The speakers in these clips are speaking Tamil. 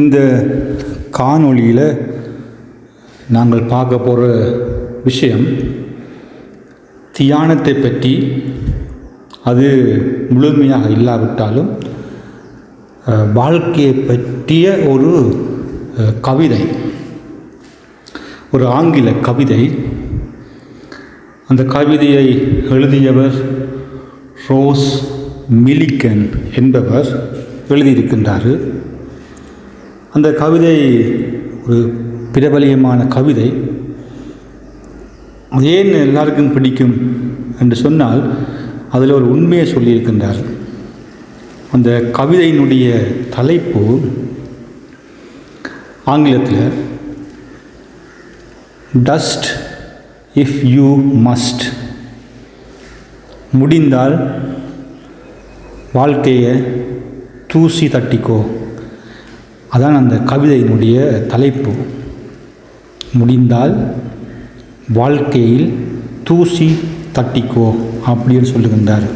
இந்த காணொளியில் நாங்கள் பார்க்க போகிற விஷயம் தியானத்தை பற்றி. அது முழுமையாக இல்லாவிட்டாலும் வாழ்க்கையை பற்றிய ஒரு கவிதை. ஒரு ஆங்கில கவிதை. அந்த கவிதையை எழுதியவர் ரோஸ் மிலிக்கன் என்பவர் எழுதியிருக்கின்றார். அந்த கவிதை ஒரு பிரபலியமான கவிதை. அது ஏன் எல்லாருக்கும் பிடிக்கும் என்று சொன்னால் அதில் ஒரு உண்மையை சொல்லியிருக்கின்றார். அந்த கவிதையினுடைய தலைப்பு ஆங்கிலத்தில் டஸ்ட் இஃப் யூ மஸ்ட் முடிந்தால் வாழ்க்கையை தூசி தட்டிக்கோ. அதான் அந்த கவிதையினுடைய தலைப்பு. முடிந்தால் வாழ்க்கையில் தூசி தட்டிக்கோ அப்படின்னு சொல்லுகின்றார்.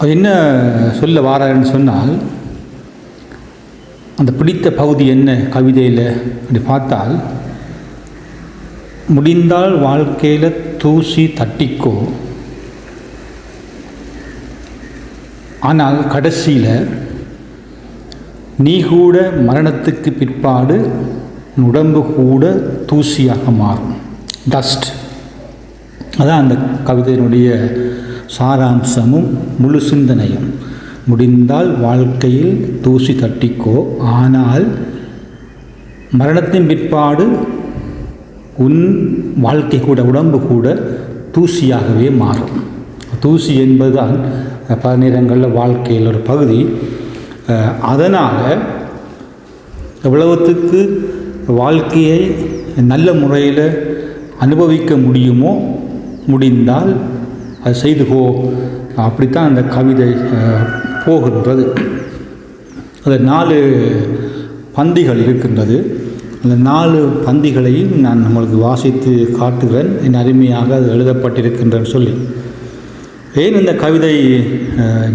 அது என்ன சொல்ல வாராருன்னு சொன்னால் அந்த பிடித்த பகுதி என்ன கவிதையில் அப்படி பார்த்தால் முடிந்தால் வாழ்க்கையில் தூசி தட்டிக்கோ. ஆனால் கடைசியில் நீ கூட மரணத்துக்கு பிற்பாடு உடம்பு கூட தூசியாக மாறும். டஸ்ட் அதான் அந்த கவிதையினுடைய சாராம்சமும் முழு சிந்தனையும். முடிந்தால் வாழ்க்கையில் தூசி தட்டிக்கோ ஆனால் மரணத்தின் பிற்பாடு உன் வாழ்க்கை கூட உடம்பு கூட தூசியாகவே மாறும். தூசி என்பதுதான் பல நேரங்களில் வாழ்க்கையில் ஒரு பகுதி. அதனால் எவ்வளவுத்துக்கு வாழ்க்கையை நல்ல முறையில் அனுபவிக்க முடியுமோ முடிந்தால் அது செய்துகோ அப்படித்தான் அந்த கவிதை போகின்றது. அது நாலு பந்திகள் இருக்கின்றது. அந்த நாலு பந்திகளையும் நான் நம்மளுக்கு வாசித்து காட்டுகிறேன். என் அருமையாக அது எழுதப்பட்டிருக்கின்றன்னு சொல்லி. ஏன் இந்த கவிதை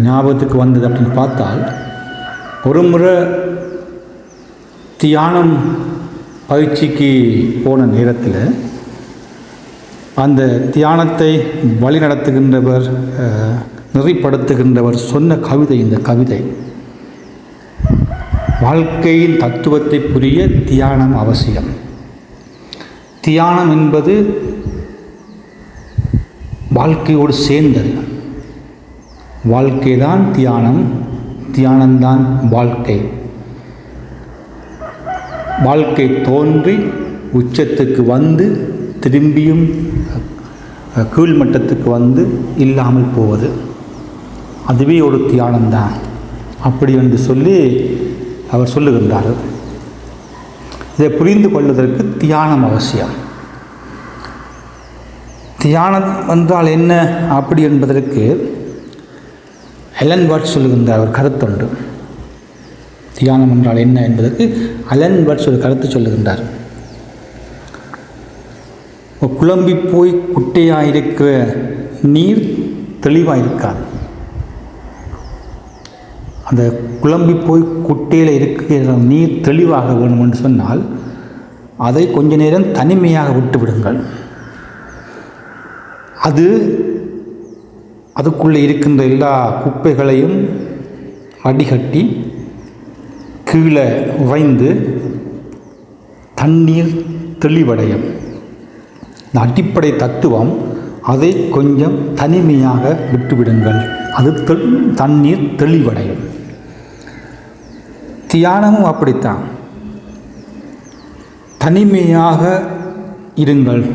ஞாபகத்துக்கு வந்தது அப்படின்னு பார்த்தால் ஒரு முறை தியானம் பயிற்சிக்கு போன நேரத்தில் அந்த தியானத்தை வழிநடத்துகின்றவர் அஹ், நெறிப்படுத்துகின்றவர் சொன்ன கவிதை இந்த கவிதை. வாழ்க்கையின் தத்துவத்தை புரிய தியானம் அவசியம். தியானம் என்பது வாழ்க்கையோடு சேர்ந்தது. வாழ்க்கை தான் தியானம். தியானந்தான் வாழ்க்கை. வாழ்க்கை தோன்றி உச்சத்துக்கு வந்து திரும்பியும் கீழ்மட்டத்துக்கு வந்து இல்லாமல் போவது. அதுவே ஒரு தியானம்தான் அப்படி என்று சொல்லி அவர் சொல்லுகின்றார். இதை புரிந்து கொள்வதற்கு தியானம் அவசியம். தியானம் என்றால் என்ன? அப்படி என்பதற்கு அலன் வாட் சொல்லுகின்றார் ஒரு கருத்துண்டு. தியானம் என்றால் என்ன என்பதற்கு அலன் வாட்ஸ் ஒரு கருத்து சொல்லுகின்றார். குழம்பி போய் குட்டையாக இருக்கிற நீர் தெளிவாக இருக்காது அந்த குழம்பி போய் குட்டையில் இருக்கிற நீர் தெளிவாக வேணும் என்று சொன்னால் அதை கொஞ்ச நேரம் தனிமையாக விட்டு விடுங்கள் அது அதுக்குள்ளே இருக்கின்ற எல்லா குப்பைகளையும் வடிகட்டி கீழே உறைந்து தண்ணீர் தெளிவடையும். இந்த அடிப்படை தத்துவம் அதை கொஞ்சம் தனிமையாக விட்டுவிடுங்கள். அது தண்ணீர் தெளிவடையும். தியானமும் அப்படித்தான். தனிமையாக இருங்கள்.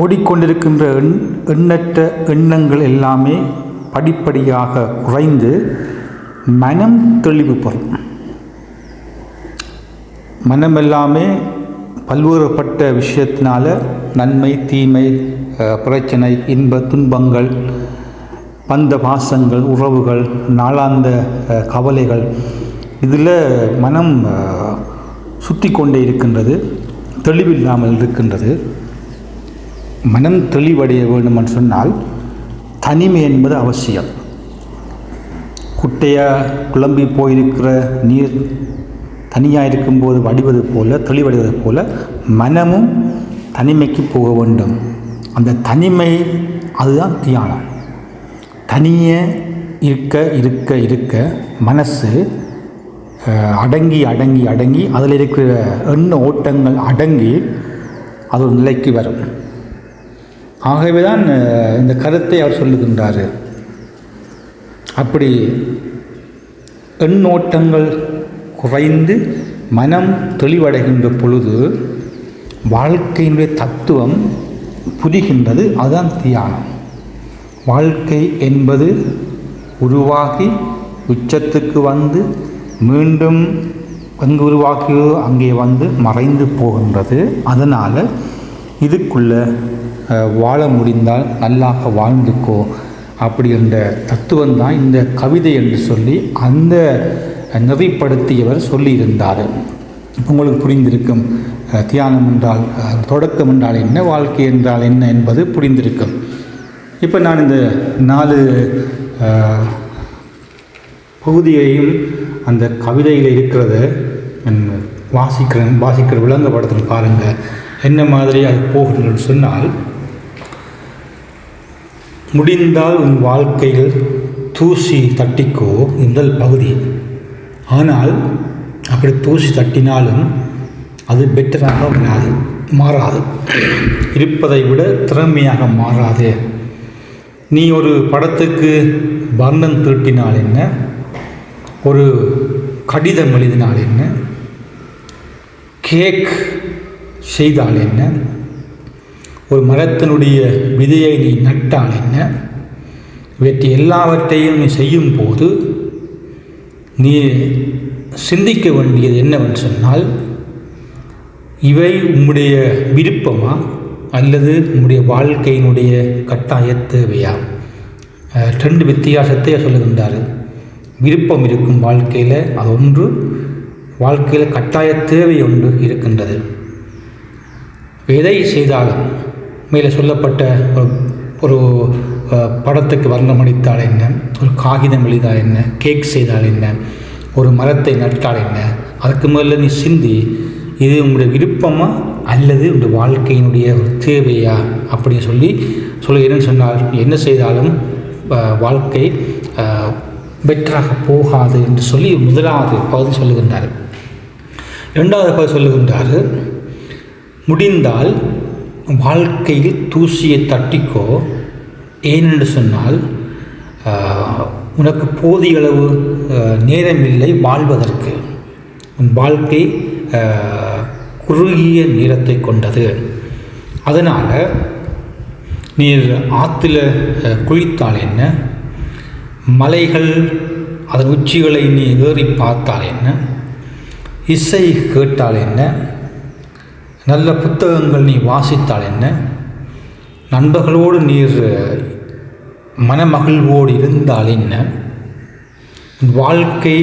ஓடிக்கொண்டிருக்கின்ற எண் எண்ணற்ற எண்ணங்கள் எல்லாமே படிப்படியாக குறைந்து மனம் தெளிவு பெறும். மனம் எல்லாமே பல்வேறுபட்ட விஷயத்தினால நன்மை தீமை பிரச்சனை இன்ப துன்பங்கள் பந்த பாசங்கள் உறவுகள் நாளாந்த கவலைகள் இதில் மனம் சுற்றி கொண்டே இருக்கின்றது தெளிவில்லாமல் இருக்கின்றது. மனம் தெளிவடைய வேண்டும் என்று சொன்னால் தனிமை என்பது அவசியம். குட்டையாக குழம்பி போயிருக்கிற நீர் தனியாக இருக்கும்போது வடிவது போல தெளிவடைவது போல மனமும் தனிமைக்கு போக வேண்டும். அந்த தனிமை அதுதான் தியானம். தனியே இருக்க இருக்க இருக்க மனசு அடங்கி அடங்கி அடங்கி அதில் இருக்கிற எண்ண ஓட்டங்கள் அடங்கி அது ஒரு நிலைக்கு வரும். ஆகவே தான் இந்த கருத்தை அவர் சொல்லுகின்றார். அப்படி எண்ணோட்டங்கள் குறைந்து மனம் தெளிவடைகின்ற பொழுது வாழ்க்கையினுடைய தத்துவம் புரிகின்றது அதுதான் தியானம். வாழ்க்கை என்பது உருவாகி உச்சத்துக்கு வந்து மீண்டும் எங்கு உருவாக்கியோ அங்கே வந்து மறைந்து போகின்றது. அதனால் இதுக்குள்ளே வாழ முடிந்தால் நல்லாக வாழ்ந்துக்கோ அப்படின்ற தத்துவம் தான் இந்த கவிதை என்று சொல்லி அந்த நெறிப்படுத்தியவர் சொல்லியிருந்தார். உங்களுக்கு புரிந்திருக்கும். தியானம் என்றால் தொடக்கம் என்றால் என்ன வாழ்க்கை என்றால் என்ன என்பது புரிந்திருக்கும். இப்போ நான் இந்த நாலு பகுதியையும் அந்த கவிதையில் இருக்கிறத வாசிக்கிறேன் வாசிக்கிற விளங்கப்படத்தில் பாருங்கள் என்ன மாதிரி அது போகுதுன்னு சொன்னால் முடிந்தால் உன் வாழ்க்கையில் தூசி தட்டிக்கோ முதல் பகுதி. ஆனால் அப்படி தூசி தட்டினாலும் அது பெட்டராக வராது மாறாது. இருப்பதை விட திறமையாக மாறாது. நீ ஒரு படத்துக்கு வர்ணம் தீட்டினால் என்ன? ஒரு கடிதம் எழுதினால் என்ன? கேக் செய்தால் என்ன? ஒரு மரத்தினுடைய விதையை நீ நட்டால் என்ன? இவற்றை எல்லாவற்றையும் நீ செய்யும் போது நீ சிந்திக்க வேண்டியது என்னவென்று சொன்னால் இவை உம்முடைய விருப்பமா அல்லது உம்முடைய வாழ்க்கையினுடைய கட்டாய தேவையா? ரெண்டு வித்தியாசத்தை சொல்லுகின்றார். விருப்பம் இருக்கும் வாழ்க்கையில் அது ஒன்று வாழ்க்கையில் கட்டாய தேவை ஒன்று இருக்கின்றது. எதை செய்தாலும் மேலே சொல்லப்பட்ட ஒரு ஒரு படத்துக்கு வர்ணமடித்தால் என்ன? ஒரு காகிதம் எழுதால் என்ன? கேக் செய்தால் என்ன? ஒரு மரத்தை நட்டால் என்ன? அதுக்கு மேலே நீ சிந்தி இது உங்களுடைய விருப்பமா? அல்லது உங்களுடைய வாழ்க்கையினுடைய ஒரு தேவையா? அப்படின்னு சொல்லி சொல்லுகிறேன்னு சொன்னால் என்ன செய்தாலும் வாழ்க்கை பெட்டராக போகாது என்று சொல்லி முதலாவது பகுதி சொல்லுகின்றார். இரண்டாவது பகுதி சொல்லுகின்றார் முடிந்தால் வாழ்க்கையில் தூசியை தட்டிக்கோ ஏனென்று சொன்னால் உனக்கு போதிய அளவு நேரமில்லை வாழ்வதற்கு. உன் வாழ்க்கை குறுகிய நேரத்தை கொண்டது. அதனால் நீர் ஆற்றுல குளித்தால் என்ன? மலைகள் அதன் உச்சிகளை நீ ஏறி பார்த்தால் என்ன? இசை கேட்டால் என்ன? நல்ல புத்தகங்கள் நீ வாசித்தால் என்ன? நண்பர்களோடு நீர் மனமகிழ்வோடு இருந்தால் என்ன? உன் வாழ்க்கை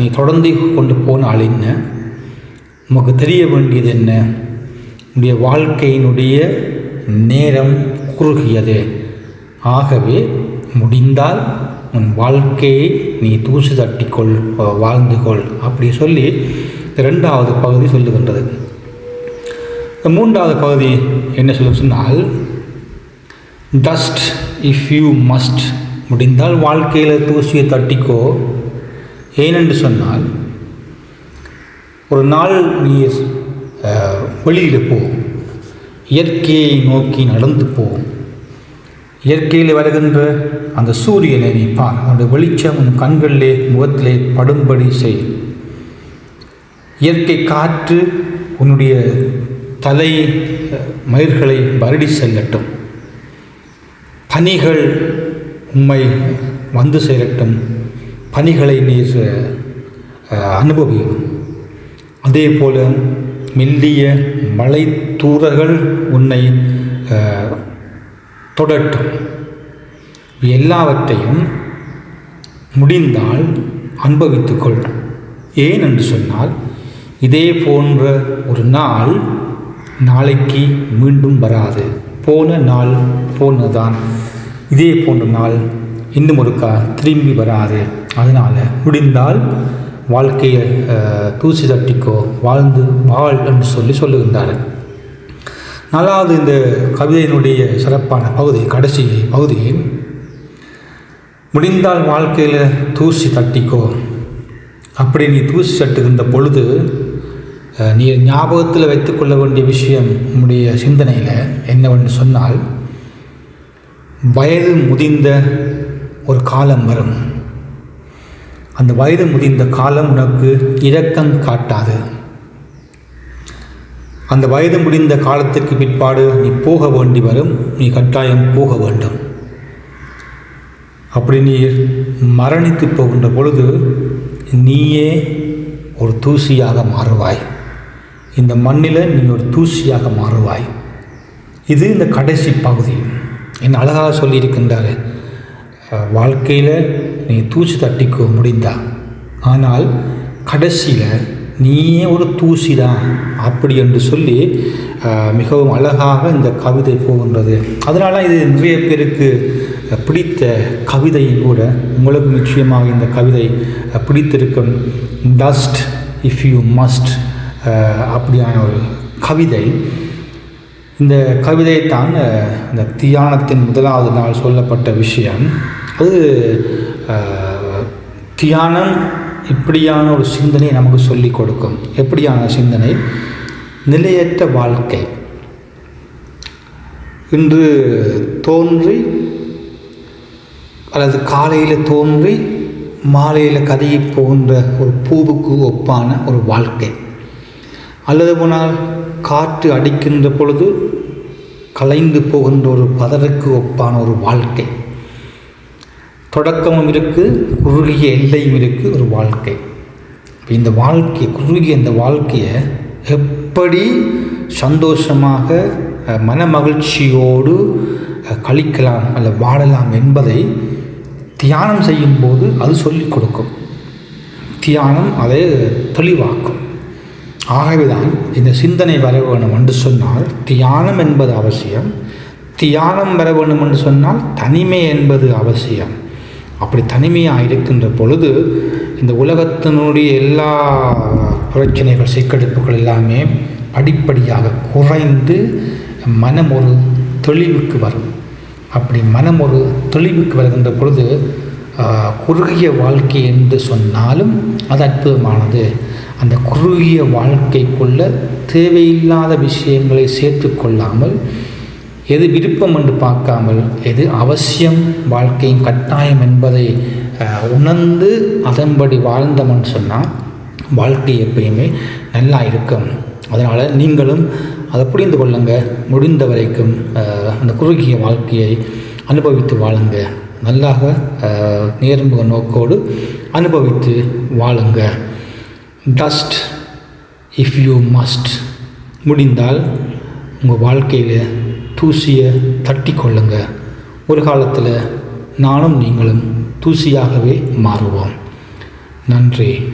நீ தொடர்ந்து கொண்டு போனால் என்ன? நமக்கு தெரிய வேண்டியது என்ன? உடைய வாழ்க்கையினுடைய நேரம் குறுகியது. ஆகவே முடிந்தால் உன் வாழ்க்கையை நீ தூசி தட்டிக்கொள் வாழ்ந்துகொள். வாழ்ந்து கொள் அப்படி சொல்லி இரண்டாவது பகுதி சொல்லுகின்றது. இந்த மூன்றாவது பகுதி என்ன சொல்ல சொன்னால் டஸ்ட் இஃப் யூ மஸ்ட் முடிந்தால் வாழ்க்கையில் தூசியை தட்டிக்கோ. ஏனென்று சொன்னால் ஒரு நாள் நீ வெளியில் போ. இயற்கையை நோக்கி நடந்து போ. இயற்கையில் வருகின்ற அந்த சூரியனை நீ பார். அவனுடைய வெளிச்சம் உன் கண்களிலே முகத்திலே படும்படி செய். இயற்கை காற்று உன்னுடைய தலை மயிர்களை வருடி செல்லட்டும். பனிகள் உம்மை வந்து சேரட்டும். பனிகளை நீர் அனுபவிக்கும் அனுபவியும். அதே போல் மெல்லிய மலை தூரர்கள் உன்னை தொடட்டும். எல்லாவற்றையும் முடிந்தால் அனுபவித்துக்கொள். ஏன் என்று சொன்னால் இதே போன்ற ஒரு நாள் நாளைக்கு மீண்டும் வராது. போன நாள் போனதான் இதே போன்ற நாள் இன்னும் ஒருக்கா திரும்பி வராது. அதனால் முடிந்தால் வாழ்க்கையை தூசி தட்டிக்கோ வாழ்ந்து வாழ் என்று சொல்லி சொல்லுகின்றார். நாலாவது இந்த கவிதையினுடைய சிறப்பான பகுதி கடைசி பகுதி. முடிந்தால் வாழ்க்கையில் தூசி தட்டிக்கோ. அப்படி நீ தூசி தட்டுகின்ற பொழுது நீ ஞாபகத்தில் வைத்துக்கொள்ள வேண்டிய விஷயம் உன்னுடைய சிந்தனையில் என்னவென்று சொன்னால் வயது முதிர்ந்த ஒரு காலம் வரும். அந்த வயது முதிர்ந்த காலம் உனக்கு இரக்கம் காட்டாது. அந்த வயது முடிந்த காலத்துக்கு பிற்பாடு நீ போக வேண்டி வரும். நீ கட்டாயம் போக வேண்டும். அப்படி நீ மரணித்து போகின்ற பொழுது நீயே ஒரு தூசியாக மாறுவாய். இந்த மண்ணில் நீ ஒரு தூசியாக மாறுவாய். இது இந்த கடைசி பகுதி. என்ன அழகாக சொல்லியிருக்கின்றார். வாழ்க்கையில் நீ தூசி தட்டிக்கோ முடிந்தா. ஆனால் கடைசியில் நீயே ஒரு தூசி தான் அப்படி என்று சொல்லி மிகவும் அழகாக இந்த கவிதை போகின்றது. அதனால் இது நிறைய பேருக்கு பிடித்த கவிதையும் கூட உங்களுக்கு நிச்சயமாக இந்த கவிதை பிடித்திருக்கும். டஸ்ட் இஃப் யூ மஸ்ட் அப்படியான ஒரு கவிதை. இந்த கவிதை தான் இந்த தியானத்தின் முதலாவது நாள் சொல்லப்பட்ட விஷயம். அது தியானம் இப்படியான ஒரு சிந்தனை நமக்கு சொல்லிக் கொடுக்கும். எப்படியான சிந்தனை? நிலையற்ற வாழ்க்கை. இன்று தோன்றி அல்லது காலையில் தோன்றி மாலையில் கதையை போன்ற ஒரு பூவுக்கு ஒப்பான ஒரு வாழ்க்கை. அல்லது போனால் காற்று அடிக்கின்ற பொழுது கலைந்து போகின்ற ஒரு பதருக்கு ஒப்பான ஒரு வாழ்க்கை. தொடக்கமும் இருக்குது குறுகிய எல்லையும் இருக்குது ஒரு வாழ்க்கை. இந்த வாழ்க்கை குறுகிய இந்த வாழ்க்கையை எப்படி சந்தோஷமாக மன மகிழ்ச்சியோடு கழிக்கலாம் அல்ல வாழலாம் என்பதை தியானம் செய்யும்போது அது சொல்லிக் கொடுக்கும். தியானம் அதை தெளிவாக்கும். ஆகவேதான் இந்த சிந்தனை வர வேணும் என்று சொன்னால் தியானம் என்பது அவசியம். தியானம் வர வேண்டும் என்று சொன்னால் தனிமை என்பது அவசியம். அப்படி தனிமையாக இருக்கின்ற பொழுது இந்த உலகத்தினுடைய எல்லா பிரச்சனைகள் சிக்கெடுப்புகள் எல்லாமே படிப்படியாக குறைந்து மனம் ஒரு தெளிவுக்கு வரும். அப்படி மனம் ஒரு தெளிவுக்கு வருகின்ற பொழுது குறுகிய வாழ்க்கை என்று சொன்னாலும் அது அற்புதமானது. அந்த குறுகிய வாழ்க்கைக்குள்ள தேவையில்லாத விஷயங்களை சேர்த்து கொள்ளாமல் எது விருப்பம் என்று பார்க்காமல் எது அவசியம் வாழ்க்கையின் கட்டாயம் என்பதை உணர்ந்து அதன்படி வாழ்ந்தோம்னு சொன்னால் வாழ்க்கை எப்பயுமே நல்லா இருக்கும். அதனால் நீங்களும் அதை புரிந்து கொள்ளுங்க. முடிந்த வரைக்கும் அந்த குறுகிய வாழ்க்கையை அனுபவித்து வாழுங்க. நல்லாக நேர்முக நோக்கோடு அனுபவித்து வாழுங்கள் டஸ்ட் இஃப் யூ மஸ்ட் முடிந்தால் உங்கள் வாழ்க்கையில் தூசியை தட்டி கொள்ளுங்க. ஒரு காலத்தில் நானும் நீங்களும் தூசியாகவே மாறுவோம். நன்றி.